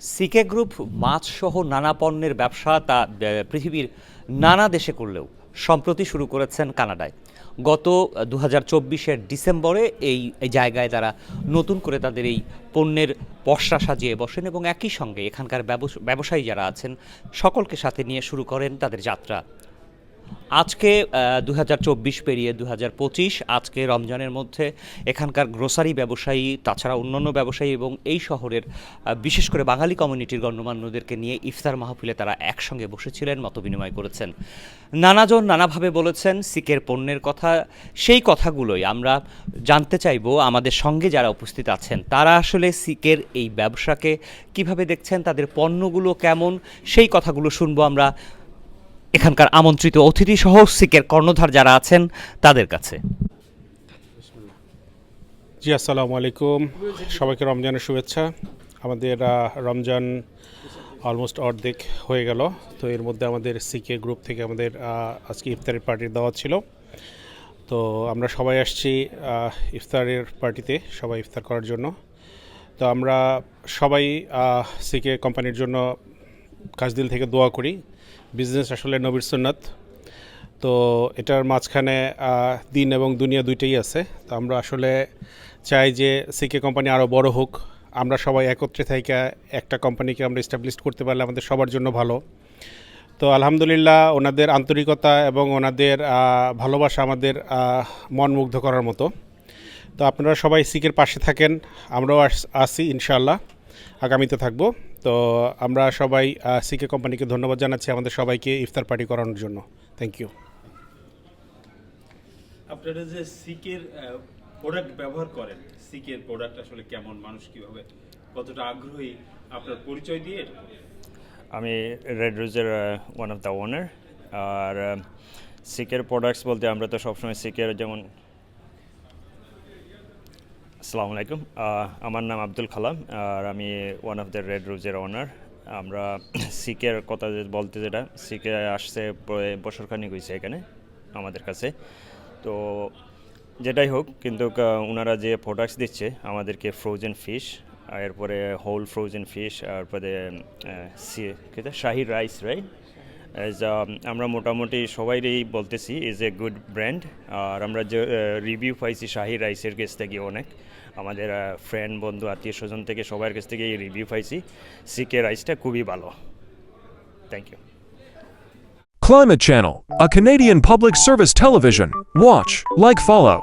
সিকে group মাছসহ নানা পণ্যের ব্যবসা তা পৃথিবীর নানা দেশে করলেও সম্প্রতি শুরু করেছেন কানাডায়। গত দু হাজার ডিসেম্বরে এই জায়গায় তারা নতুন করে তাদের এই পণ্যের পসরা সাজিয়ে বসেন এবং একই সঙ্গে এখানকার ব্যবস- ব্যবসায়ী যারা আছেন সকলকে সাথে নিয়ে শুরু করেন তাদের যাত্রা। আজকে দু হাজার চব্বিশ পেরিয়ে দু হাজার পঁচিশ, আজকে রমজানের মধ্যে এখানকার গ্রোসারি ব্যবসায়ী, তাছাড়া অন্যান্য ব্যবসায়ী এবং এই শহরের বিশেষ করে বাঙালি কমিউনিটির গণ্যমান্যদেরকে নিয়ে ইফতার মাহফিলে তারা একসঙ্গে বসেছিলেন, মত বিনিময় করেছেন। নানাজন নানাভাবে বলেছেন সিকের পণ্যের কথা, সেই কথাগুলোই আমরা জানতে চাইব আমাদের সঙ্গে যারা উপস্থিত আছেন। তারা আসলে সিকের এই ব্যবসাকে কীভাবে দেখছেন, তাদের পণ্যগুলো কেমন, সেই কথাগুলো শুনব আমরা এখানকার আমন্ত্রিত অতিথি সহ সিকের কর্ণধার যারা আছেন, তাদের কাছে। জি, আসসালামু আলাইকুম। সবাইকে রমজানের শুভেচ্ছা। আমাদের রমজান অলমোস্ট অর্ধেক হয়ে গেল। তো এর মধ্যে আমাদের সিকে গ্রুপ থেকে আমাদের আজকে ইফতারের পার্টির দাওয়াত ছিল। তো আমরা সবাই আসছি ইফতারের পার্টিতে সবাই ইফতার করার জন্য। তো আমরা সবাই সিকে কোম্পানির জন্য কাজদিল থেকে দোয়া করি। বিজনেস আসলে নবীর সুন্নাত। তো এটার মাঝখানে দিন এবং দুনিয়া দুইটাই আছে। তো আমরা আসলে চাই যে সিকে কোম্পানি আরও বড় হোক। আমরা সবাই একত্রে থেকে একটা কোম্পানিকে আমরা এস্টাবলিশ করতে পারলে আমাদের সবার জন্য ভালো। তো আলহামদুলিল্লাহ ওনাদের আন্তরিকতা এবং ওনাদের ভালোবাসা আমাদের মন মুগ্ধ করার মতো। তো আপনারা সবাই সিকের পাশে থাকেন। আমরাও আসি ইনশাল্লাহ আগামীতে থাকব। তো আমরা সবাই সিকে কোম্পানিকে ধন্যবাদ জানাচ্ছি আমাদের সবাইকে ইফতার পার্টি করানোর জন্য। থ্যাংক ইউ আপনারা যে সিকের প্রোডাক্ট ব্যবহার করেন সিকের প্রোডাক্ট আসলে কেমন মানুষ কীভাবে কতটা আগ্রহী আপনার পরিচয় দিয়ে আমি রেড রোজের ওয়ান অফ দ্য ওনার আর সিকের প্রোডাক্টস বলতে আমরা তো সবসময় সিকের যেমন আসসালামু আলাইকুম। আমার নাম আব্দুল কালাম, আর আমি ওয়ান অফ দ্য রেড রোজের ওনার আমরা সিকের কথা বলতে যেটা, সিকে আসছে প্রায় বছরখানিক হয়েছে এখানে, আমাদের কাছে। তো যেটাই হোক, কিন্তু ওনারা যে প্রোডাক্টস দিচ্ছে, আমাদেরকে ফ্রোজেন ফিশ এরপরে হোল ফ্রোজেন ফিশ তারপরে শাহি রাইস রাইট আমরা মোটামুটি সবাইরই বলতেছি ইজ এ গুড ব্র্যান্ড আর আমরা যে রিভিউ পাইছি শাহি রাইসের কাছ থেকে অনেক। আমাদের ফ্রেন্ড বন্ধু আত্মীয় স্বজন থেকে সবার কাছ থেকে এই রিভিউ পাইছি। সিকে রাইসটা খুবই ভালো। Thank you Climate Channel, a Canadian public service television. Watch, like, follow.